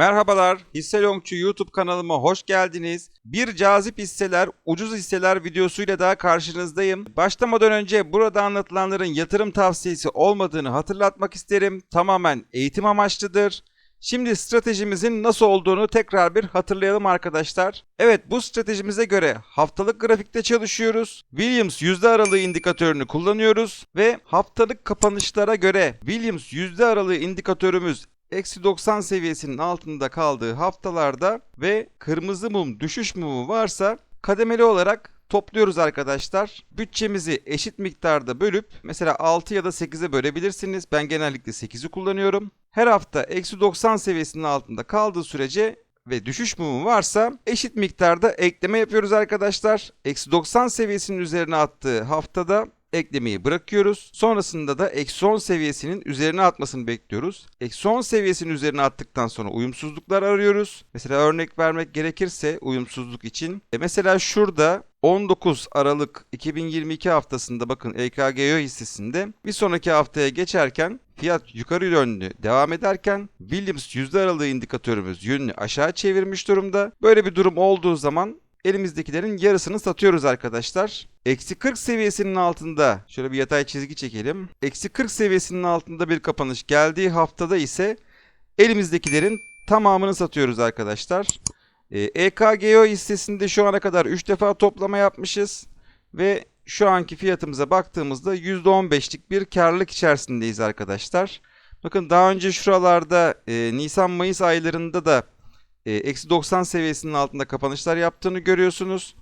Merhabalar, Hisse Yongçu YouTube kanalıma hoş geldiniz. Bir cazip hisseler, ucuz hisseler videosuyla daha karşınızdayım. Başlamadan önce burada anlatılanların yatırım tavsiyesi olmadığını hatırlatmak isterim. Tamamen eğitim amaçlıdır. Şimdi stratejimizin nasıl olduğunu tekrar bir hatırlayalım arkadaşlar. Evet bu stratejimize göre haftalık grafikte çalışıyoruz. Williams yüzde aralığı indikatörünü kullanıyoruz ve haftalık kapanışlara göre Williams yüzde aralığı indikatörümüz eksi 90 seviyesinin altında kaldığı haftalarda ve kırmızı mum düşüş mumu varsa kademeli olarak topluyoruz arkadaşlar. Bütçemizi eşit miktarda bölüp mesela 6 ya da 8'e bölebilirsiniz. Ben genellikle 8'i kullanıyorum. Her hafta eksi 90 seviyesinin altında kaldığı sürece ve düşüş mumu varsa eşit miktarda ekleme yapıyoruz arkadaşlar. Eksi 90 seviyesinin üzerine attığı haftada eklemeyi bırakıyoruz. Sonrasında da eksi 10 seviyesinin üzerine atmasını bekliyoruz. Eksi 10 seviyesinin üzerine attıktan sonra uyumsuzluklar arıyoruz. Mesela örnek vermek gerekirse uyumsuzluk için. E mesela şurada 19 Aralık 2022 haftasında bakın EKGO hissesinde bir sonraki haftaya geçerken fiyat yukarı yönlü devam ederken Williams yüzde aralığı indikatörümüz yönünü aşağı çevirmiş durumda. Böyle bir durum olduğu zaman elimizdekilerin yarısını satıyoruz arkadaşlar. Eksi 40 seviyesinin altında şöyle bir yatay çizgi çekelim. Eksi 40 seviyesinin altında bir kapanış geldiği haftada ise elimizdekilerin tamamını satıyoruz arkadaşlar. Ee, EKGO hissesinde şu ana kadar 3 defa toplama yapmışız. Ve şu anki fiyatımıza baktığımızda %15'lik bir karlılık içerisindeyiz arkadaşlar. Bakın daha önce şuralarda e, Nisan-Mayıs aylarında da e, eksi 90 seviyesinin altında kapanışlar yaptığını görüyorsunuz.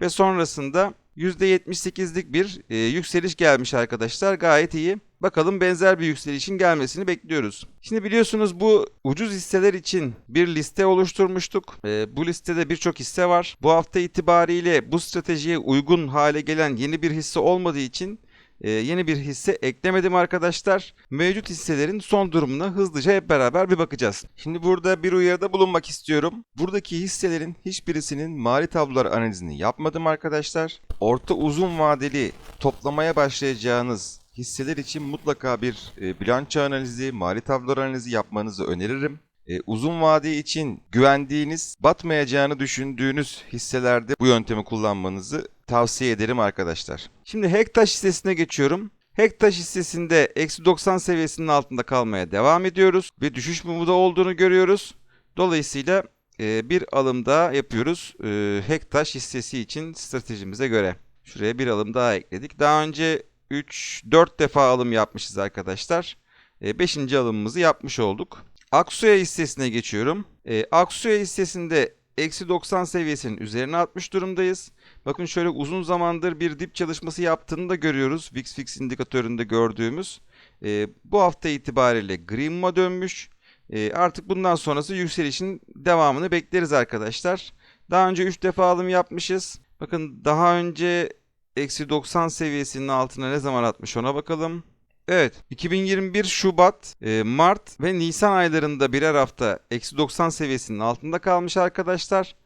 Ve sonrasında %78'lik bir e, yükseliş gelmiş arkadaşlar. Gayet iyi. Bakalım benzer bir yükselişin gelmesini bekliyoruz. Şimdi biliyorsunuz bu ucuz hisseler için bir liste oluşturmuştuk. E, bu listede birçok hisse var. Bu hafta itibariyle bu stratejiye uygun hale gelen yeni bir hisse olmadığı için e, yeni bir hisse eklemedim arkadaşlar. Mevcut hisselerin son durumuna hızlıca hep beraber bir bakacağız. Şimdi burada bir uyarıda bulunmak istiyorum. Buradaki hisselerin hiçbirisinin mali tablolar analizini yapmadım arkadaşlar. Orta uzun vadeli toplamaya başlayacağınız hisseler için mutlaka bir e, bilanço analizi, mali tablolar analizi yapmanızı öneririm. E, uzun vade için güvendiğiniz, batmayacağını düşündüğünüz hisselerde bu yöntemi kullanmanızı tavsiye ederim arkadaşlar. Şimdi Hektaş hissesine geçiyorum. Hektaş hissesinde eksi 90 seviyesinin altında kalmaya devam ediyoruz ve düşüş mumu da olduğunu görüyoruz. Dolayısıyla e, bir alım daha yapıyoruz e, Hektaş hissesi için stratejimize göre. Şuraya bir alım daha ekledik. Daha önce 3-4 defa alım yapmışız arkadaşlar. 5. alımımızı yapmış olduk. Aksuya hissesine geçiyorum. E, Aksuya hissesinde eksi 90 seviyesinin üzerine atmış durumdayız. Bakın şöyle uzun zamandır bir dip çalışması yaptığını da görüyoruz. VIX Fix indikatöründe gördüğümüz. E, bu hafta itibariyle Green'ma dönmüş. E, artık bundan sonrası yükselişin devamını bekleriz arkadaşlar. Daha önce 3 defa alım yapmışız. Bakın daha önce eksi 90 seviyesinin altına ne zaman atmış ona bakalım. Evet 2021 Şubat, e, Mart ve Nisan aylarında birer hafta eksi 90 seviyesinin altında kalmış arkadaşlar.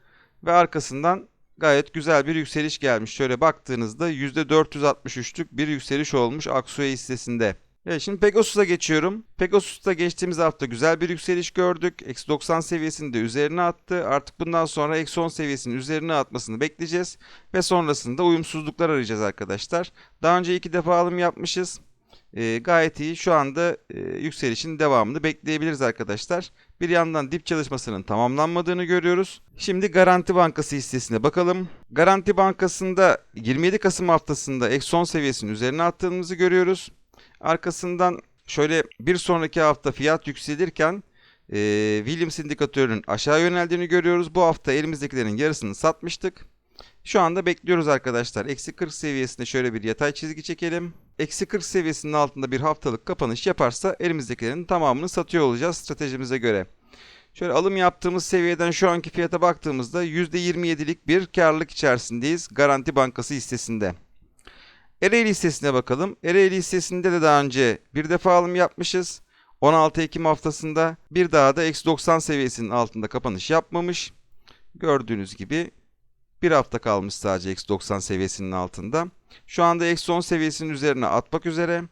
Ve arkasından gayet güzel bir yükseliş gelmiş. Şöyle baktığınızda %463'lük bir yükseliş olmuş Aksuya hissesinde. Evet şimdi Pegasus'a geçiyorum. Pegasus'ta geçtiğimiz hafta güzel bir yükseliş gördük. Eksi 90 seviyesini de üzerine attı. Artık bundan sonra eksi 10 seviyesinin üzerine atmasını bekleyeceğiz. Ve sonrasında uyumsuzluklar arayacağız arkadaşlar. Daha önce iki defa alım yapmışız. E, gayet iyi. Şu anda e, yükselişin devamını bekleyebiliriz arkadaşlar. Bir yandan dip çalışmasının tamamlanmadığını görüyoruz. Şimdi Garanti Bankası hissesine bakalım. Garanti Bankası'nda 27 Kasım haftasında 10 seviyesinin üzerine attığımızı görüyoruz. Arkasından şöyle bir sonraki hafta fiyat yükselirken e, Williams indikatörünün aşağı yöneldiğini görüyoruz. Bu hafta elimizdekilerin yarısını satmıştık. Şu anda bekliyoruz arkadaşlar. Eksi 40 seviyesinde şöyle bir yatay çizgi çekelim. Eksi 40 seviyesinin altında bir haftalık kapanış yaparsa elimizdekilerin tamamını satıyor olacağız stratejimize göre. Şöyle alım yaptığımız seviyeden şu anki fiyata baktığımızda %27'lik bir karlılık içerisindeyiz Garanti Bankası hissesinde. Ereğli hissesine bakalım. Ereğli hissesinde de daha önce bir defa alım yapmışız. 16 Ekim haftasında bir daha da eksi 90 seviyesinin altında kapanış yapmamış. Gördüğünüz gibi bir hafta kalmış sadece eksi 90 seviyesinin altında. Şu anda eksi 10 seviyesinin üzerine atmak üzere.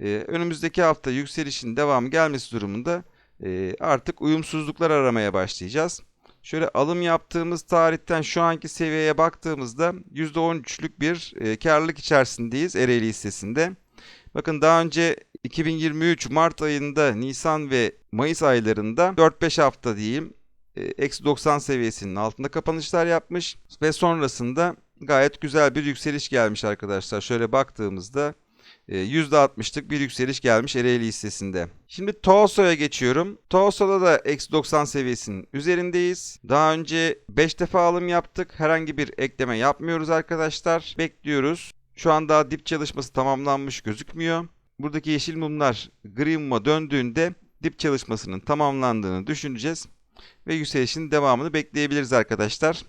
Ee, önümüzdeki hafta yükselişin devamı gelmesi durumunda e, artık uyumsuzluklar aramaya başlayacağız. Şöyle alım yaptığımız tarihten şu anki seviyeye baktığımızda %13'lük bir e, karlılık içerisindeyiz Ereğli hissesinde. Bakın daha önce 2023 Mart ayında, Nisan ve Mayıs aylarında 4-5 hafta diyeyim eksi 90 seviyesinin altında kapanışlar yapmış ve sonrasında gayet güzel bir yükseliş gelmiş arkadaşlar. Şöyle baktığımızda e, %60'lık bir yükseliş gelmiş Ereğli hissesinde. Şimdi Toso'ya geçiyorum. Toso'da da eksi 90 seviyesinin üzerindeyiz. Daha önce 5 defa alım yaptık. Herhangi bir ekleme yapmıyoruz arkadaşlar. Bekliyoruz. Şu an daha dip çalışması tamamlanmış gözükmüyor. Buradaki yeşil mumlar gri muma döndüğünde dip çalışmasının tamamlandığını düşüneceğiz. Ve yükselişin devamını bekleyebiliriz arkadaşlar.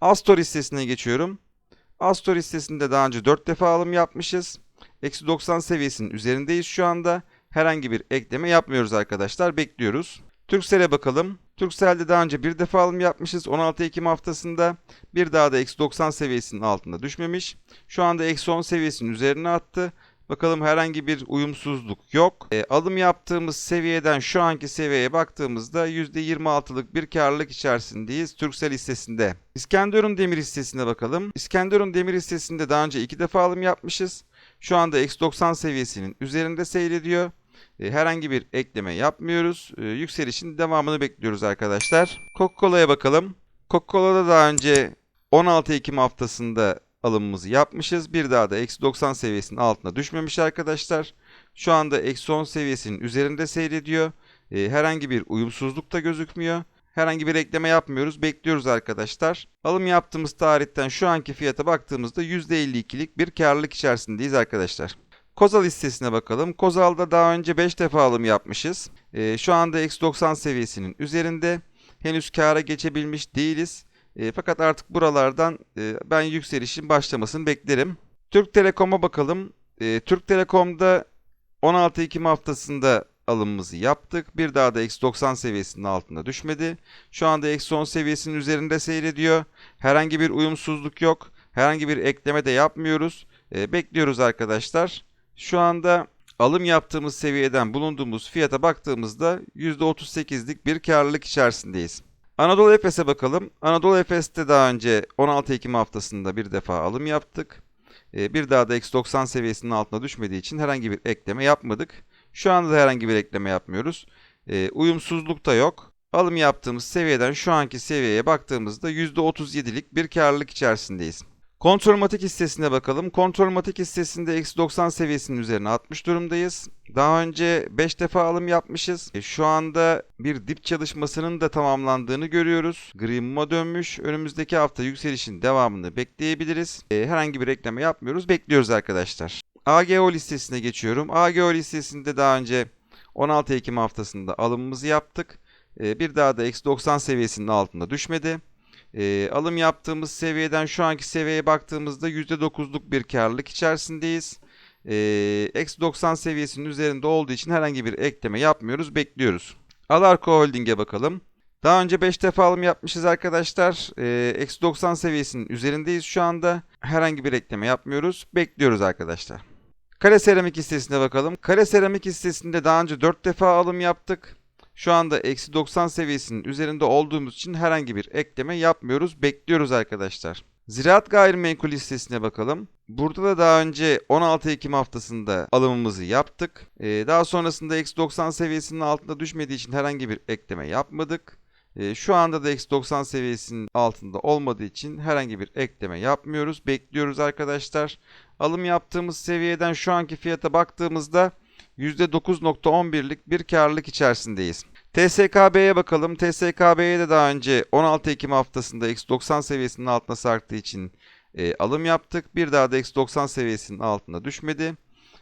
Astor hissesine geçiyorum. Astor hissesinde daha önce 4 defa alım yapmışız. Eksi 90 seviyesinin üzerindeyiz şu anda. Herhangi bir ekleme yapmıyoruz arkadaşlar. Bekliyoruz. Turkcell'e bakalım. Turkcell'de daha önce bir defa alım yapmışız 16 Ekim haftasında. Bir daha da eksi 90 seviyesinin altında düşmemiş. Şu anda eksi 10 seviyesinin üzerine attı. Bakalım herhangi bir uyumsuzluk yok. E, alım yaptığımız seviyeden şu anki seviyeye baktığımızda %26'lık bir karlılık içerisindeyiz Turkcell hissesinde. İskenderun Demir hissesine bakalım. İskenderun Demir hissesinde daha önce iki defa alım yapmışız. Şu anda eksi 90 seviyesinin üzerinde seyrediyor. E, herhangi bir ekleme yapmıyoruz. E, yükselişin devamını bekliyoruz arkadaşlar. Coca-Cola'ya bakalım. Coca-Cola'da daha önce 16 Ekim haftasında alımımızı yapmışız. Bir daha da eksi 90 seviyesinin altına düşmemiş arkadaşlar. Şu anda eksi 10 seviyesinin üzerinde seyrediyor. E, herhangi bir uyumsuzluk da gözükmüyor. Herhangi bir ekleme yapmıyoruz. Bekliyoruz arkadaşlar. Alım yaptığımız tarihten şu anki fiyata baktığımızda %52'lik bir karlılık içerisindeyiz arkadaşlar. Kozal hissesine bakalım. Kozal'da daha önce 5 defa alım yapmışız. E, şu anda eksi 90 seviyesinin üzerinde. Henüz kâra geçebilmiş değiliz. E, fakat artık buralardan e, ben yükselişin başlamasını beklerim. Türk Telekom'a bakalım. E, Türk Telekom'da 16 Ekim haftasında alımımızı yaptık. Bir daha da eksi 90 seviyesinin altında düşmedi. Şu anda eksi 10 seviyesinin üzerinde seyrediyor. Herhangi bir uyumsuzluk yok. Herhangi bir ekleme de yapmıyoruz. E, bekliyoruz arkadaşlar. Şu anda alım yaptığımız seviyeden bulunduğumuz fiyata baktığımızda %38'lik bir karlılık içerisindeyiz. Anadolu Efes'e bakalım. Anadolu Efes'te daha önce 16 Ekim haftasında bir defa alım yaptık. Ee, bir daha da eksi 90 seviyesinin altına düşmediği için herhangi bir ekleme yapmadık. Şu anda da herhangi bir ekleme yapmıyoruz. Ee, uyumsuzluk da yok. Alım yaptığımız seviyeden şu anki seviyeye baktığımızda %37'lik bir karlılık içerisindeyiz. Kontrolmatik hissesine bakalım. Kontrolmatik hissesinde eksi 90 seviyesinin üzerine atmış durumdayız. Daha önce 5 defa alım yapmışız. E, Şu anda bir dip çalışmasının da tamamlandığını görüyoruz. Muma dönmüş. Önümüzdeki hafta yükselişin devamını bekleyebiliriz. E, Herhangi bir ekleme yapmıyoruz. Bekliyoruz arkadaşlar. AGO listesine geçiyorum. AGO listesinde daha önce 16 Ekim haftasında alımımızı yaptık. E, Bir daha da eksi 90 seviyesinin altında düşmedi. E, alım yaptığımız seviyeden şu anki seviyeye baktığımızda %9'luk bir karlılık içerisindeyiz. Eksi 90 seviyesinin üzerinde olduğu için herhangi bir ekleme yapmıyoruz, bekliyoruz. Alarko Holding'e bakalım. Daha önce 5 defa alım yapmışız arkadaşlar. Eksi 90 seviyesinin üzerindeyiz şu anda. Herhangi bir ekleme yapmıyoruz, bekliyoruz arkadaşlar. Kare Seramik hissesine bakalım. Kare Seramik hissesinde daha önce 4 defa alım yaptık. Şu anda eksi 90 seviyesinin üzerinde olduğumuz için herhangi bir ekleme yapmıyoruz. Bekliyoruz arkadaşlar. Ziraat gayrimenkul listesine bakalım. Burada da daha önce 16 Ekim haftasında alımımızı yaptık. Ee, daha sonrasında eksi 90 seviyesinin altında düşmediği için herhangi bir ekleme yapmadık. Ee, şu anda da eksi 90 seviyesinin altında olmadığı için herhangi bir ekleme yapmıyoruz. Bekliyoruz arkadaşlar. Alım yaptığımız seviyeden şu anki fiyata baktığımızda %9.11'lik bir karlılık içerisindeyiz. TSKB'ye bakalım. TSKB'ye de daha önce 16 Ekim haftasında eksi 90 seviyesinin altına sarktığı için e, alım yaptık. Bir daha da eksi 90 seviyesinin altına düşmedi.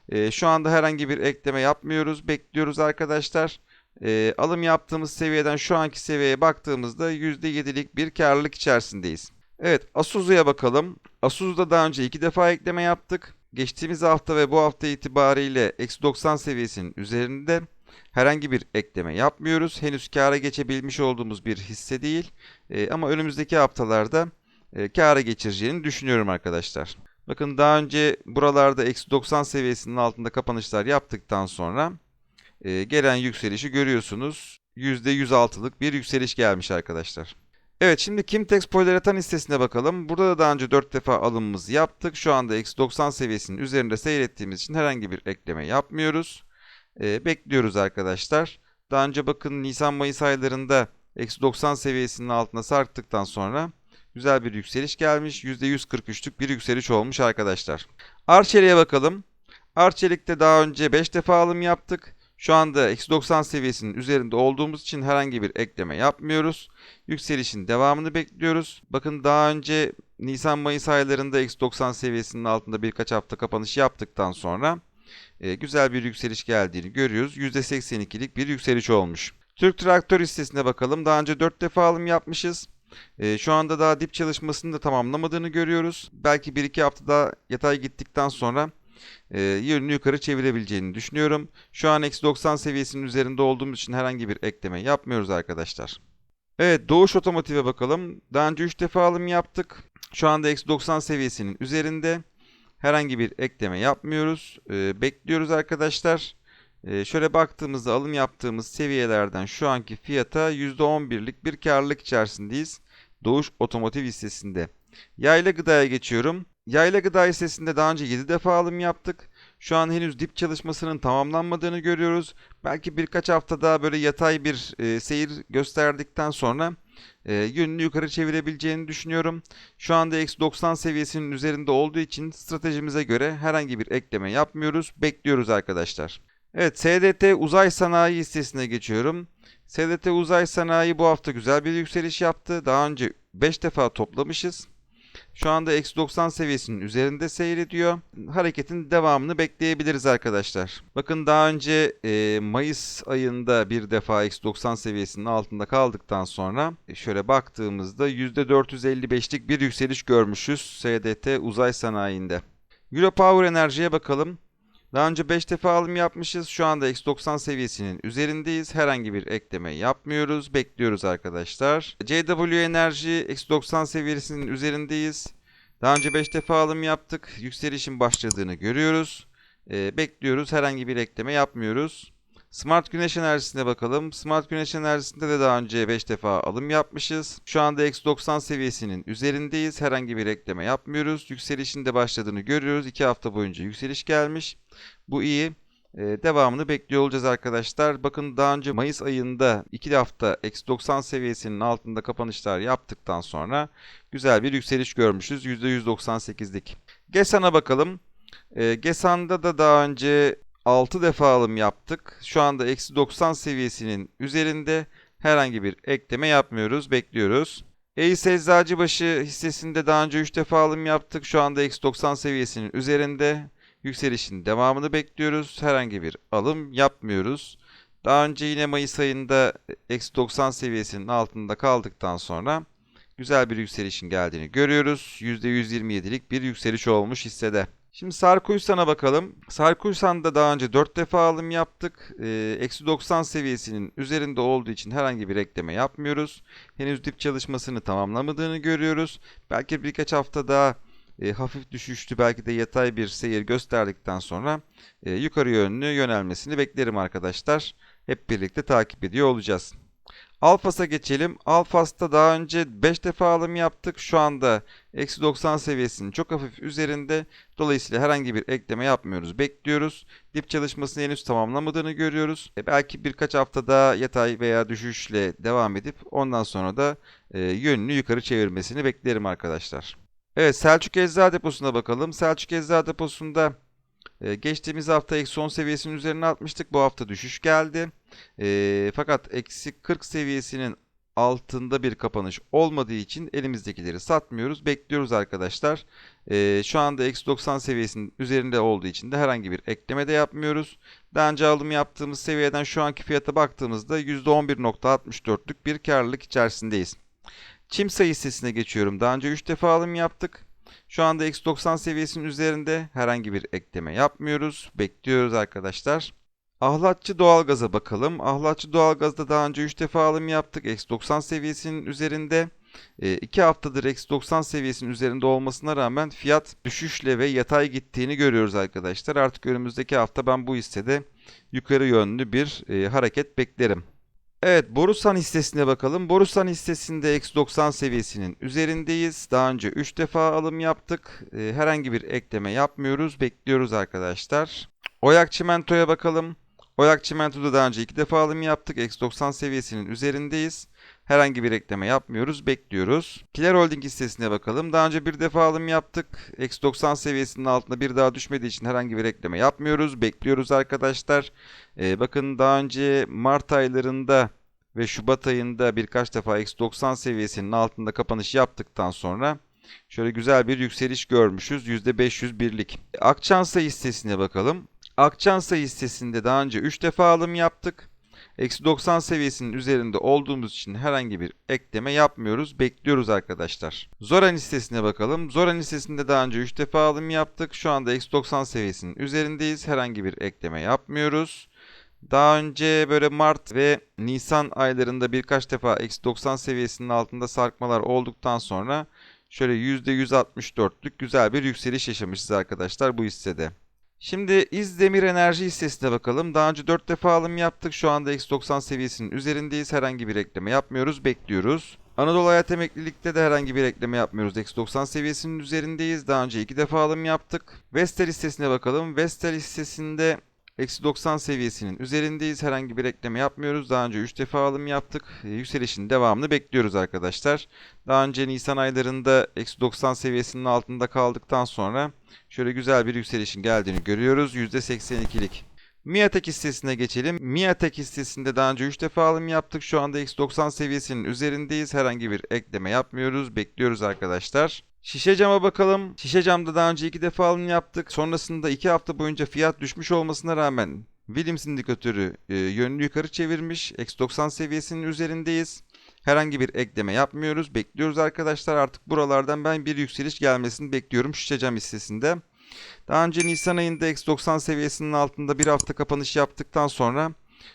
E, şu anda herhangi bir ekleme yapmıyoruz. Bekliyoruz arkadaşlar. E, alım yaptığımız seviyeden şu anki seviyeye baktığımızda %7'lik bir karlılık içerisindeyiz. Evet Asuzu'ya bakalım. Asuzu'da daha önce iki defa ekleme yaptık. Geçtiğimiz hafta ve bu hafta itibariyle eksi 90 seviyesinin üzerinde herhangi bir ekleme yapmıyoruz. Henüz kâra geçebilmiş olduğumuz bir hisse değil. E, ama önümüzdeki haftalarda e, kâra geçireceğini düşünüyorum arkadaşlar. Bakın daha önce buralarda eksi 90 seviyesinin altında kapanışlar yaptıktan sonra e, gelen yükselişi görüyorsunuz. %106'lık bir yükseliş gelmiş arkadaşlar. Evet şimdi Kimtex Poliuretan hissesine bakalım. Burada da daha önce 4 defa alımımızı yaptık. Şu anda eksi 90 seviyesinin üzerinde seyrettiğimiz için herhangi bir ekleme yapmıyoruz. Ee, bekliyoruz arkadaşlar. Daha önce bakın Nisan-Mayıs aylarında eksi 90 seviyesinin altına sarktıktan sonra güzel bir yükseliş gelmiş. %143'lük bir yükseliş olmuş arkadaşlar. Arçelik'e bakalım. Arçelik'te daha önce 5 defa alım yaptık. Şu anda eksi 90 seviyesinin üzerinde olduğumuz için herhangi bir ekleme yapmıyoruz. Yükselişin devamını bekliyoruz. Bakın daha önce Nisan-Mayıs aylarında eksi 90 seviyesinin altında birkaç hafta kapanış yaptıktan sonra e, güzel bir yükseliş geldiğini görüyoruz. %82'lik bir yükseliş olmuş. Türk Traktör hissesine bakalım. Daha önce 4 defa alım yapmışız. E, şu anda daha dip çalışmasını da tamamlamadığını görüyoruz. Belki 1-2 hafta daha yatay gittikten sonra e, yönünü yukarı çevirebileceğini düşünüyorum. Şu an eksi 90 seviyesinin üzerinde olduğumuz için herhangi bir ekleme yapmıyoruz arkadaşlar. Evet Doğuş Otomotiv'e bakalım. Daha önce 3 defa alım yaptık. Şu anda eksi 90 seviyesinin üzerinde. Herhangi bir ekleme yapmıyoruz. Ee, bekliyoruz arkadaşlar. Ee, şöyle baktığımızda alım yaptığımız seviyelerden şu anki fiyata %11'lik bir karlılık içerisindeyiz. Doğuş Otomotiv hissesinde. Yayla gıdaya geçiyorum. Yayla gıda hissesinde daha önce 7 defa alım yaptık. Şu an henüz dip çalışmasının tamamlanmadığını görüyoruz. Belki birkaç hafta daha böyle yatay bir e, seyir gösterdikten sonra e, yönünü yukarı çevirebileceğini düşünüyorum. Şu anda eksi 90 seviyesinin üzerinde olduğu için stratejimize göre herhangi bir ekleme yapmıyoruz. Bekliyoruz arkadaşlar. Evet SDT Uzay Sanayi hissesine geçiyorum. SDT Uzay Sanayi bu hafta güzel bir yükseliş yaptı. Daha önce 5 defa toplamışız. Şu anda eksi 90 seviyesinin üzerinde seyrediyor. Hareketin devamını bekleyebiliriz arkadaşlar. Bakın daha önce e, Mayıs ayında bir defa eksi 90 seviyesinin altında kaldıktan sonra e, şöyle baktığımızda %455'lik bir yükseliş görmüşüz SDT uzay sanayinde. Europower Enerji'ye bakalım. Daha önce 5 defa alım yapmışız. Şu anda X90 seviyesinin üzerindeyiz. Herhangi bir ekleme yapmıyoruz. Bekliyoruz arkadaşlar. JW Enerji X90 seviyesinin üzerindeyiz. Daha önce 5 defa alım yaptık. Yükselişin başladığını görüyoruz. Ee, bekliyoruz. Herhangi bir ekleme yapmıyoruz. Smart Güneş Enerjisi'ne bakalım. Smart Güneş Enerjisi'nde de daha önce 5 defa alım yapmışız. Şu anda X90 seviyesinin üzerindeyiz. Herhangi bir ekleme yapmıyoruz. Yükselişin de başladığını görüyoruz. 2 hafta boyunca yükseliş gelmiş. Bu iyi. Ee, devamını bekliyor olacağız arkadaşlar. Bakın daha önce Mayıs ayında 2 hafta X90 seviyesinin altında kapanışlar yaptıktan sonra güzel bir yükseliş görmüşüz. %198'lik. GESAN'a bakalım. E, GESAN'da da daha önce 6 defa alım yaptık. Şu anda eksi 90 seviyesinin üzerinde herhangi bir ekleme yapmıyoruz. Bekliyoruz. Eys Eczacıbaşı hissesinde daha önce 3 defa alım yaptık. Şu anda eksi 90 seviyesinin üzerinde. Yükselişin devamını bekliyoruz. Herhangi bir alım yapmıyoruz. Daha önce yine Mayıs ayında eksi 90 seviyesinin altında kaldıktan sonra güzel bir yükselişin geldiğini görüyoruz. %127'lik bir yükseliş olmuş hissede. Şimdi Sarkuysan'a bakalım. Sarkuysan'da daha önce 4 defa alım yaptık. Ee, eksi 90 seviyesinin üzerinde olduğu için herhangi bir ekleme yapmıyoruz. Henüz dip çalışmasını tamamlamadığını görüyoruz. Belki birkaç hafta daha e, hafif düşüştü belki de yatay bir seyir gösterdikten sonra e, yukarı yönlü yönelmesini beklerim arkadaşlar. Hep birlikte takip ediyor olacağız. Alfas'a geçelim. Alfas'ta daha önce 5 defa alım yaptık. Şu anda eksi 90 seviyesinin çok hafif üzerinde. Dolayısıyla herhangi bir ekleme yapmıyoruz. Bekliyoruz. Dip çalışmasını henüz tamamlamadığını görüyoruz. E belki birkaç hafta daha yatay veya düşüşle devam edip ondan sonra da e, yönünü yukarı çevirmesini beklerim arkadaşlar. Evet Selçuk Eczacı Deposu'na bakalım. Selçuk Eczacı Deposu'nda e, geçtiğimiz hafta eksi 10 seviyesinin üzerine atmıştık. Bu hafta düşüş geldi. E, fakat eksi 40 seviyesinin altında bir kapanış olmadığı için elimizdekileri satmıyoruz. Bekliyoruz arkadaşlar. E, şu anda eksi 90 seviyesinin üzerinde olduğu için de herhangi bir ekleme de yapmıyoruz. Daha önce alım yaptığımız seviyeden şu anki fiyata baktığımızda %11.64'lük bir karlılık içerisindeyiz. Çimsa hissesine geçiyorum. Daha önce 3 defa alım yaptık. Şu anda X90 seviyesinin üzerinde herhangi bir ekleme yapmıyoruz. Bekliyoruz arkadaşlar. Ahlatçı doğalgaza bakalım. Ahlatçı doğalgazda daha önce 3 defa alım yaptık. X90 seviyesinin üzerinde. 2 e, haftadır X90 seviyesinin üzerinde olmasına rağmen fiyat düşüşle ve yatay gittiğini görüyoruz arkadaşlar. Artık önümüzdeki hafta ben bu hissede yukarı yönlü bir e, hareket beklerim. Evet Borusan hissesine bakalım. Borusan hissesinde eksi 90 seviyesinin üzerindeyiz. Daha önce 3 defa alım yaptık. E, herhangi bir ekleme yapmıyoruz. Bekliyoruz arkadaşlar. Oyak Çimento'ya bakalım. Oyak Çimento'da daha önce 2 defa alım yaptık. Eksi 90 seviyesinin üzerindeyiz. Herhangi bir ekleme yapmıyoruz. Bekliyoruz. Kiler Holding hissesine bakalım. Daha önce bir defa alım yaptık. Eksi 90 seviyesinin altında bir daha düşmediği için herhangi bir ekleme yapmıyoruz. Bekliyoruz arkadaşlar. Ee, bakın daha önce Mart aylarında ve Şubat ayında birkaç defa eksi 90 seviyesinin altında kapanış yaptıktan sonra şöyle güzel bir yükseliş görmüşüz. %500 birlik. Akçansa hissesine bakalım. Akçansa hissesinde daha önce 3 defa alım yaptık. Eksi 90 seviyesinin üzerinde olduğumuz için herhangi bir ekleme yapmıyoruz. Bekliyoruz arkadaşlar. Zoran hissesine bakalım. Zoran hissesinde daha önce 3 defa alım yaptık. Şu anda eksi 90 seviyesinin üzerindeyiz. Herhangi bir ekleme yapmıyoruz. Daha önce böyle Mart ve Nisan aylarında birkaç defa eksi 90 seviyesinin altında sarkmalar olduktan sonra şöyle %164'lük güzel bir yükseliş yaşamışız arkadaşlar bu hissede. Şimdi İzdemir Enerji hissesine bakalım. Daha önce 4 defa alım yaptık. Şu anda eksi 90 seviyesinin üzerindeyiz. Herhangi bir ekleme yapmıyoruz. Bekliyoruz. Anadolu Hayat Emeklilik'te de herhangi bir ekleme yapmıyoruz. Eksi 90 seviyesinin üzerindeyiz. Daha önce 2 defa alım yaptık. Vestel hissesine bakalım. Vestel hissesinde Eksi 90 seviyesinin üzerindeyiz. Herhangi bir ekleme yapmıyoruz. Daha önce 3 defa alım yaptık. E, yükselişin devamını bekliyoruz arkadaşlar. Daha önce Nisan aylarında eksi 90 seviyesinin altında kaldıktan sonra şöyle güzel bir yükselişin geldiğini görüyoruz. %82'lik. Miatek hissesine geçelim. Miatek hissesinde daha önce 3 defa alım yaptık. Şu anda eksi 90 seviyesinin üzerindeyiz. Herhangi bir ekleme yapmıyoruz. Bekliyoruz arkadaşlar. Şişe cama bakalım. Şişe camda daha önce iki defa alım yaptık. Sonrasında iki hafta boyunca fiyat düşmüş olmasına rağmen Williams indikatörü e, yönünü yukarı çevirmiş. Eksi 90 seviyesinin üzerindeyiz. Herhangi bir ekleme yapmıyoruz. Bekliyoruz arkadaşlar. Artık buralardan ben bir yükseliş gelmesini bekliyorum şişe cam hissesinde. Daha önce Nisan ayında eksi 90 seviyesinin altında bir hafta kapanış yaptıktan sonra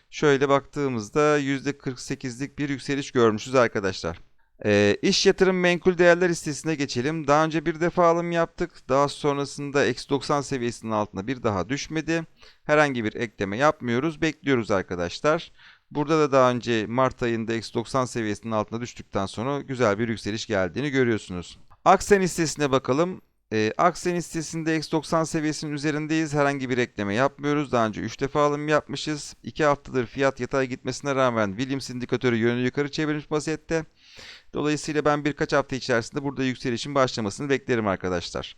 şöyle baktığımızda %48'lik bir yükseliş görmüşüz arkadaşlar. E, iş yatırım menkul değerler listesine geçelim. Daha önce bir defa alım yaptık. Daha sonrasında eksi 90 seviyesinin altına bir daha düşmedi. Herhangi bir ekleme yapmıyoruz. Bekliyoruz arkadaşlar. Burada da daha önce Mart ayında eksi 90 seviyesinin altına düştükten sonra güzel bir yükseliş geldiğini görüyorsunuz. Aksen hissesine bakalım. E, Aksen hissesinde eksi 90 seviyesinin üzerindeyiz. Herhangi bir ekleme yapmıyoruz. Daha önce 3 defa alım yapmışız. 2 haftadır fiyat yatay gitmesine rağmen Williams indikatörü yönünü yukarı çevirmiş vaziyette. Dolayısıyla ben birkaç hafta içerisinde burada yükselişin başlamasını beklerim arkadaşlar.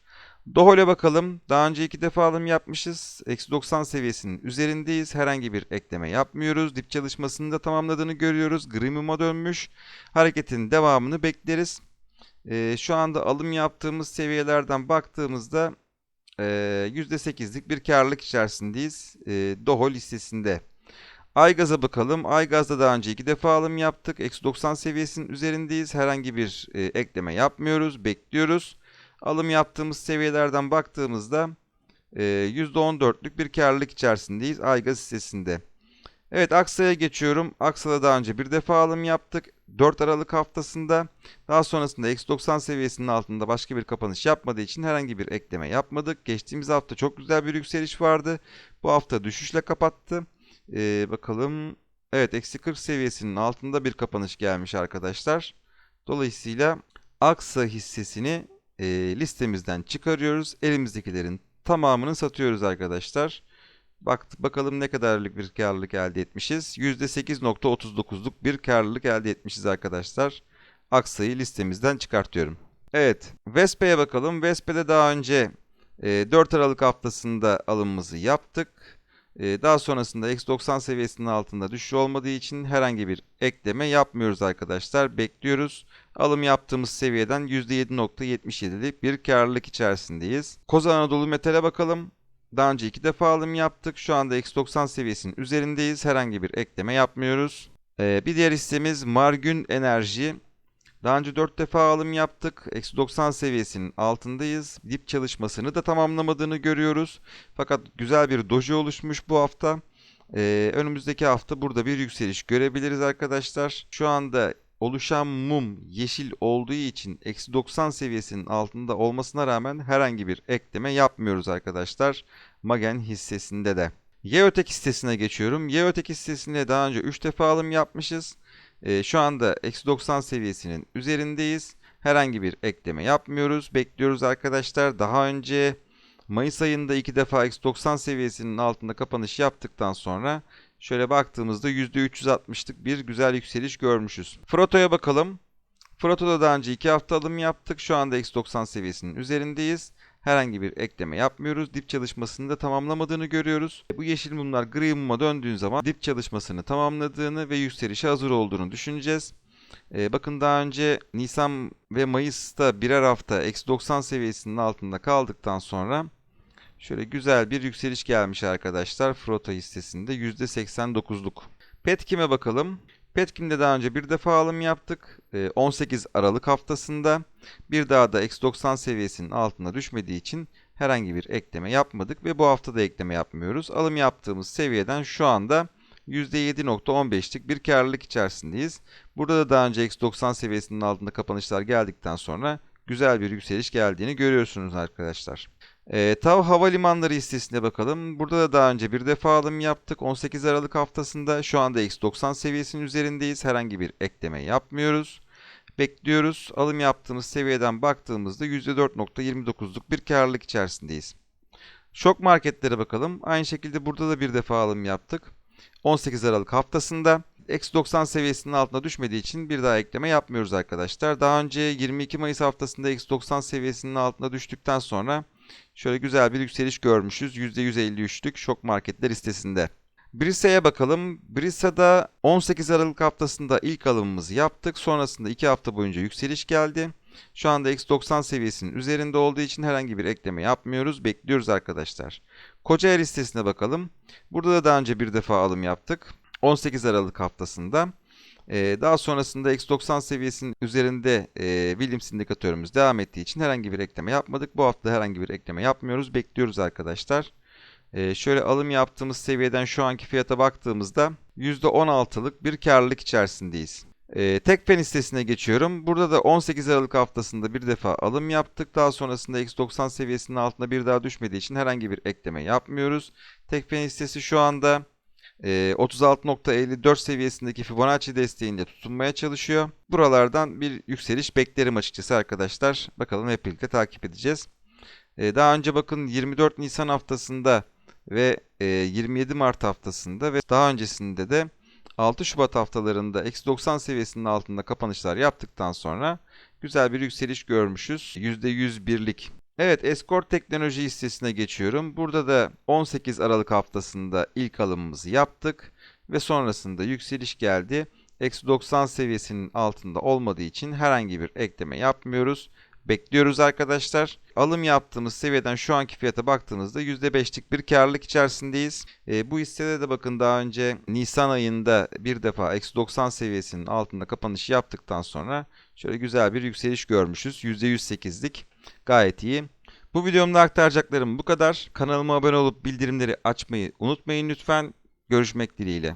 Dohol'e bakalım. Daha önce iki defa alım yapmışız. Eksi 90 seviyesinin üzerindeyiz. Herhangi bir ekleme yapmıyoruz. Dip çalışmasını da tamamladığını görüyoruz. Grimum'a dönmüş. Hareketin devamını bekleriz. Ee, şu anda alım yaptığımız seviyelerden baktığımızda e, %8'lik bir karlılık içerisindeyiz. E, Dohol listesinde. Aygaz'a bakalım. Aygaz'da daha önce iki defa alım yaptık. Eksi 90 seviyesinin üzerindeyiz. Herhangi bir e, ekleme yapmıyoruz. Bekliyoruz. Alım yaptığımız seviyelerden baktığımızda e, %14'lük bir karlılık içerisindeyiz Aygaz hissesinde. Evet Aksa'ya geçiyorum. Aksa'da daha önce bir defa alım yaptık. 4 Aralık haftasında. Daha sonrasında eksi 90 seviyesinin altında başka bir kapanış yapmadığı için herhangi bir ekleme yapmadık. Geçtiğimiz hafta çok güzel bir yükseliş vardı. Bu hafta düşüşle kapattı. Ee, bakalım. Evet eksi 40 seviyesinin altında bir kapanış gelmiş arkadaşlar. Dolayısıyla Aksa hissesini e, listemizden çıkarıyoruz. Elimizdekilerin tamamını satıyoruz arkadaşlar. Bak, bakalım ne kadarlık bir karlılık elde etmişiz. %8.39'luk bir karlılık elde etmişiz arkadaşlar. Aksa'yı listemizden çıkartıyorum. Evet Vespe'ye bakalım. Vespe'de daha önce e, 4 Aralık haftasında alımımızı yaptık. Ee, daha sonrasında eksi 90 seviyesinin altında düşüş olmadığı için herhangi bir ekleme yapmıyoruz arkadaşlar. Bekliyoruz. Alım yaptığımız seviyeden %7.77'lik bir karlılık içerisindeyiz. Koza Anadolu Metal'e bakalım. Daha önce iki defa alım yaptık. Şu anda eksi 90 seviyesinin üzerindeyiz. Herhangi bir ekleme yapmıyoruz. Ee, bir diğer hissemiz Margün Enerji. Daha önce 4 defa alım yaptık. Eksi 90 seviyesinin altındayız. Dip çalışmasını da tamamlamadığını görüyoruz. Fakat güzel bir doji oluşmuş bu hafta. Ee, önümüzdeki hafta burada bir yükseliş görebiliriz arkadaşlar. Şu anda oluşan mum yeşil olduğu için eksi 90 seviyesinin altında olmasına rağmen herhangi bir ekleme yapmıyoruz arkadaşlar. Magen hissesinde de. Yeotek hissesine geçiyorum. Yeotek hissesinde daha önce 3 defa alım yapmışız. Ee, şu anda eksi 90 seviyesinin üzerindeyiz. Herhangi bir ekleme yapmıyoruz. Bekliyoruz arkadaşlar. Daha önce Mayıs ayında 2 defa eksi 90 seviyesinin altında kapanış yaptıktan sonra şöyle baktığımızda %360'lık bir güzel yükseliş görmüşüz. Froto'ya bakalım. Froto'da daha önce 2 hafta alım yaptık. Şu anda eksi 90 seviyesinin üzerindeyiz. Herhangi bir ekleme yapmıyoruz. Dip çalışmasını da tamamlamadığını görüyoruz. Bu yeşil mumlar gri muma döndüğün zaman dip çalışmasını tamamladığını ve yükselişe hazır olduğunu düşüneceğiz. Ee, bakın daha önce Nisan ve Mayıs'ta birer hafta eksi 90 seviyesinin altında kaldıktan sonra şöyle güzel bir yükseliş gelmiş arkadaşlar. Frota hissesinde %89'luk. Petkim'e bakalım. Petkim'de daha önce bir defa alım yaptık. Ee, 18 Aralık haftasında. Bir daha da eksi 90 seviyesinin altına düşmediği için herhangi bir ekleme yapmadık ve bu hafta da ekleme yapmıyoruz. Alım yaptığımız seviyeden şu anda %7.15'lik bir karlılık içerisindeyiz. Burada da daha önce eksi 90 seviyesinin altında kapanışlar geldikten sonra güzel bir yükseliş geldiğini görüyorsunuz arkadaşlar. E, TAV Havalimanları hissesine bakalım. Burada da daha önce bir defa alım yaptık. 18 Aralık haftasında şu anda eksi 90 seviyesinin üzerindeyiz. Herhangi bir ekleme yapmıyoruz. Bekliyoruz. Alım yaptığımız seviyeden baktığımızda %4.29'luk bir karlılık içerisindeyiz. Şok marketlere bakalım. Aynı şekilde burada da bir defa alım yaptık. 18 Aralık haftasında eksi 90 seviyesinin altına düşmediği için bir daha ekleme yapmıyoruz arkadaşlar. Daha önce 22 Mayıs haftasında eksi 90 seviyesinin altına düştükten sonra şöyle güzel bir yükseliş görmüşüz. %153'lük şok marketler listesinde. Brisa'ya bakalım. Brisa'da 18 Aralık haftasında ilk alımımızı yaptık. Sonrasında 2 hafta boyunca yükseliş geldi. Şu anda eksi 90 seviyesinin üzerinde olduğu için herhangi bir ekleme yapmıyoruz. Bekliyoruz arkadaşlar. Kocaeli listesine bakalım. Burada da daha önce bir defa alım yaptık. 18 Aralık haftasında. Ee, daha sonrasında eksi 90 seviyesinin üzerinde e, Williams indikatörümüz devam ettiği için herhangi bir ekleme yapmadık. Bu hafta herhangi bir ekleme yapmıyoruz. Bekliyoruz arkadaşlar. Ee, şöyle alım yaptığımız seviyeden şu anki fiyata baktığımızda %16'lık bir karlılık içerisindeyiz. Ee, Tekfen listesine geçiyorum. Burada da 18 Aralık haftasında bir defa alım yaptık. Daha sonrasında eksi 90 seviyesinin altına bir daha düşmediği için herhangi bir ekleme yapmıyoruz. Tekfen listesi şu anda e, 36.54 seviyesindeki Fibonacci desteğinde tutunmaya çalışıyor. Buralardan bir yükseliş beklerim açıkçası arkadaşlar. Bakalım hep birlikte takip edeceğiz. E, daha önce bakın 24 Nisan haftasında ve e, 27 Mart haftasında ve daha öncesinde de 6 Şubat haftalarında eksi 90 seviyesinin altında kapanışlar yaptıktan sonra güzel bir yükseliş görmüşüz. %101'lik. Evet Escort Teknoloji hissesine geçiyorum. Burada da 18 Aralık haftasında ilk alımımızı yaptık ve sonrasında yükseliş geldi. Eksi 90 seviyesinin altında olmadığı için herhangi bir ekleme yapmıyoruz. Bekliyoruz arkadaşlar. Alım yaptığımız seviyeden şu anki fiyata baktığımızda %5'lik bir karlılık içerisindeyiz. E, bu hissede de bakın daha önce Nisan ayında bir defa eksi 90 seviyesinin altında kapanış yaptıktan sonra şöyle güzel bir yükseliş görmüşüz. %108'lik gayet iyi. Bu videomda aktaracaklarım bu kadar. Kanalıma abone olup bildirimleri açmayı unutmayın lütfen. Görüşmek dileğiyle.